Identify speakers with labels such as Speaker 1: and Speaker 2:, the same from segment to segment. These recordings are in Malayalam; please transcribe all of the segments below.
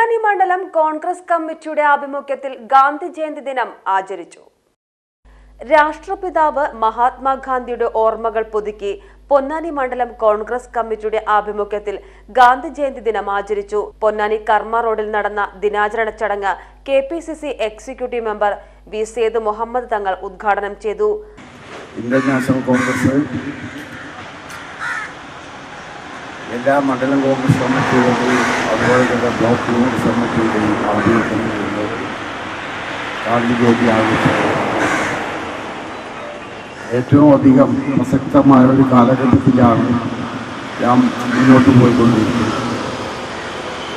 Speaker 1: പൊന്നാനി മണ്ഡലം കോൺഗ്രസ് കമ്മിറ്റിയുടെ ആഭിമുഖ്യത്തിൽ ഗാന്ധി ജയന്തി ദിനം ആചരിച്ചു. രാഷ്ട്രപിതാവ് മഹാത്മാഗാന്ധിയുടെ ഓർമ്മകൾ പുതുക്കി പൊന്നാനി മണ്ഡലം കോൺഗ്രസ് കമ്മിറ്റിയുടെ ആഭിമുഖ്യത്തിൽ ഗാന്ധി ജയന്തി ദിനം ആചരിച്ചു. പൊന്നാനി കർമ്മ റോഡിൽ നടന്ന ദിനാചരണ ചടങ്ങ് K P C C executive member V Sethu Muhammad Thangal ഉദ്ഘാടനം ചെയ്തു.
Speaker 2: ഇന്ത്യൻ നാഷണൽ കോൺഗ്രസ് എല്ലാ മണ്ഡലം കോൺഗ്രസ് കമ്മിറ്റികളുടെയും അതുപോലെ തന്നെ ബ്ലോക്ക് കോൺഗ്രസ് കമ്മിറ്റിയുടെയും ആഭിമുഖ്യത്തിലുള്ള ഗാന്ധി ജയന്തി ഏറ്റവും അധികം പ്രസക്തമായ ഒരു കാലഘട്ടത്തിലാണ് നാം മുന്നോട്ട് പോയിക്കൊണ്ടിരിക്കുന്നത്.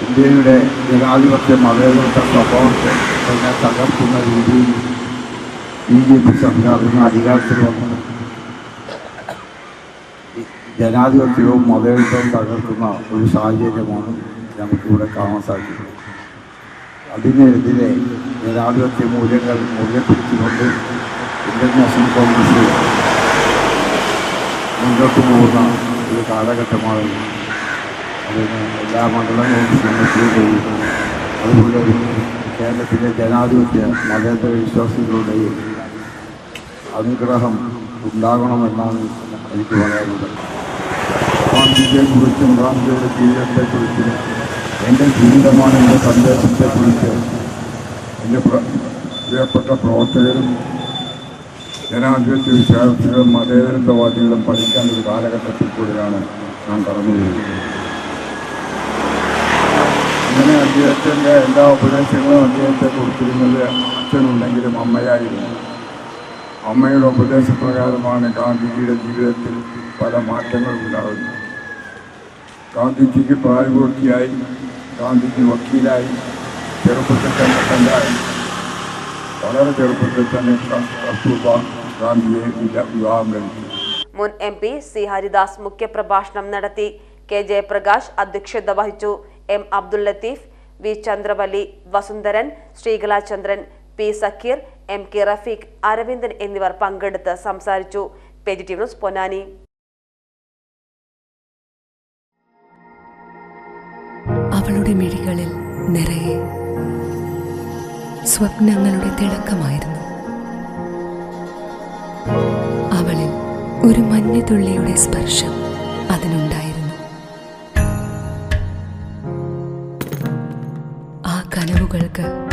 Speaker 2: ഇന്ത്യയുടെ ജനാധിപത്യ മതേതരത്വ സ്വഭാവത്തെ തന്നെ തകർക്കുന്ന രീതിയിൽ ബി ജെ പി സർക്കാർ അധികാരത്തിൽ വന്നു. ജനാധിപത്യവും മതേതരത്വവും തകർക്കുന്ന ഒരു സാഹചര്യമാണ് നമുക്കിവിടെ കാണാൻ സാധിക്കുന്നത്. അതിനെതിരെ ജനാധിപത്യ മൂല്യങ്ങൾ മുറുകെ പിടിച്ചുകൊണ്ട് ഇന്ത്യൻ നാഷണൽ കോൺഗ്രസ് മുന്നോട്ട് പോകുന്ന ഒരു കാലഘട്ടമാണ് അതിന് എല്ലാ മണ്ഡലങ്ങളും ശ്രമിക്കുകയും അതുപോലെ കേരളത്തിലെ ജനാധിപത്യ മതേതര വിശ്വാസികളുടെയും അനുഗ്രഹം ഉണ്ടാകണമെന്നാണ് എനിക്ക് പറയാനുള്ളത്. ഗാന്ധിജിയെക്കുറിച്ചും ഗാന്ധിയുടെ ജീവിതത്തെക്കുറിച്ചും എന്റെ ജീവിതമാണ് എന്റെ സന്ദേശത്തെക്കുറിച്ച് എന്റെ പ്ര- പ്രിയപ്പെട്ട പ്രവർത്തകരും ജനാധിപത്യ വിശ്വാസികളും മതേതരത്വവാദികളും പഠിക്കാൻ ഒരു കാലഘട്ടത്തിൽ കൂടിയാണ് ഞാൻ കടന്നു പോകുന്നത് അങ്ങനെ അദ്ദേഹത്തിന്റെ എല്ലാ ഉപദേശങ്ങളും അദ്ദേഹത്തെ കൊടുത്തിരുന്നത് അച്ഛനുണ്ടെങ്കിലും അമ്മയായിരുന്നു. അമ്മയുടെ ഉപദേശപ്രകാരമാണ് ഗാന്ധിജിയുടെ ജീവിതത്തിൽ പല മാറ്റങ്ങളും ഉണ്ടാകുന്നത് ഗാന്ധിജിക്ക് പ്രായപൂർത്തിയായി ഗാന്ധിജി വക്കീലായി ചെറുപ്പത്തിൽ തന്നെ തൻ്റെ വളരെ ചെറുപ്പത്തിൽ തന്നെ കസ്തൂർബ ഗാന്ധിയെ വില- വിവാഹം കഴിച്ചു
Speaker 1: മുൻ എം പി സി ഹരിദാസ് മുഖ്യപ്രഭാഷണം നടത്തി കെ ജയപ്രകാശ് അധ്യക്ഷത വഹിച്ചു M Abdul Latheef V Chandravalli Vasundharan Sreekalachandran P Sakeer M K Rafeeq Aravindan എന്നിവർ പങ്കെടുത്ത് സംസാരിച്ചു. Positive news Ponnani.
Speaker 3: അവളുടെ മിഴികളിൽ നിറയെ സ്വപ്നങ്ങളുടെ തിളക്കമായിരുന്നു. അവളിൽ ഒരു മഞ്ഞുതുള്ളിയുടെ സ്പർശം അതിനുണ്ടായിരുന്നു. ആ കനവുകൾക്ക്